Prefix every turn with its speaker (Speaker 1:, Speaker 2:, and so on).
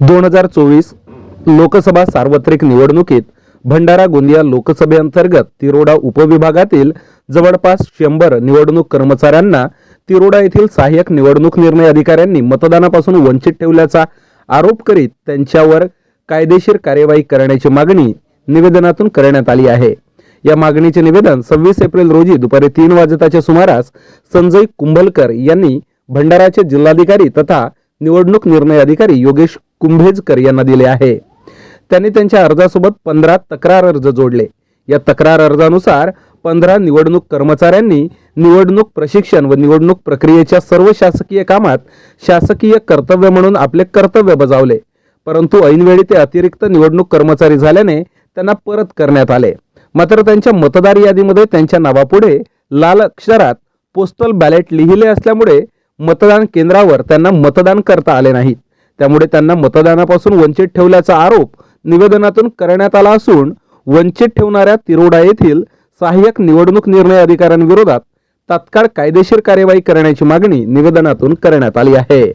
Speaker 1: दोन हजार चोवीस लोकसभा सार्वत्रिक निवडणुकीत भंडारा गोंदिया लोकसभेअंतर्गत तिरोडा उपविभागातील जवळपास शंभर निवडणूक कर्मचाऱ्यांना तिरोडा येथील सहाय्यक निवडणूक निर्णय अधिकाऱ्यांनी मतदानापासून वंचित ठेवल्याचा आरोप करीत त्यांच्यावर कायदेशीर कार्यवाही करण्याची मागणी निवेदनातून करण्यात आली आहे. या मागणीचे निवेदन सव्वीस एप्रिल रोजी दुपारी तीन वाजताच्या सुमारास संजय कुंभलकर यांनी भंडाराचे जिल्हाधिकारी तथा निवडणूक निर्णय अधिकारी योगेश कुंभेजकर यांना दिले आहे. त्यांनी त्यांच्या अर्जासोबत पंधरा तक्रार अर्ज जोडले. या तक्रार अर्जानुसार पंधरा निवडणूक कर्मचाऱ्यांनी निवडणूक प्रशिक्षण व निवडणूक प्रक्रियेच्या सर्व शासकीय कामात शासकीय कर्तव्य म्हणून आपले कर्तव्य बजावले. परंतु ऐनवेळी ते अतिरिक्त निवडणूक कर्मचारी झाल्याने त्यांना परत करण्यात आले. मात्र त्यांच्या मतदार यादीमध्ये त्यांच्या नावापुढे लाल अक्षरात पोस्टल बॅलेट लिहिले असल्यामुळे मतदान केंद्रावर त्यांना मतदान करता आले नाहीत. त्यामुळे त्यांना मतदानापासून वंचित ठेवल्याचा आरोप निवेदनातून करण्यात आला असून वंचित ठेवणाऱ्या तिरोडा येथील सहाय्यक निवडणूक निर्णय अधिकाऱ्यांविरोधात तात्काळ कायदेशीर कार्यवाही करण्याची मागणी निवेदनातून करण्यात आली आहे.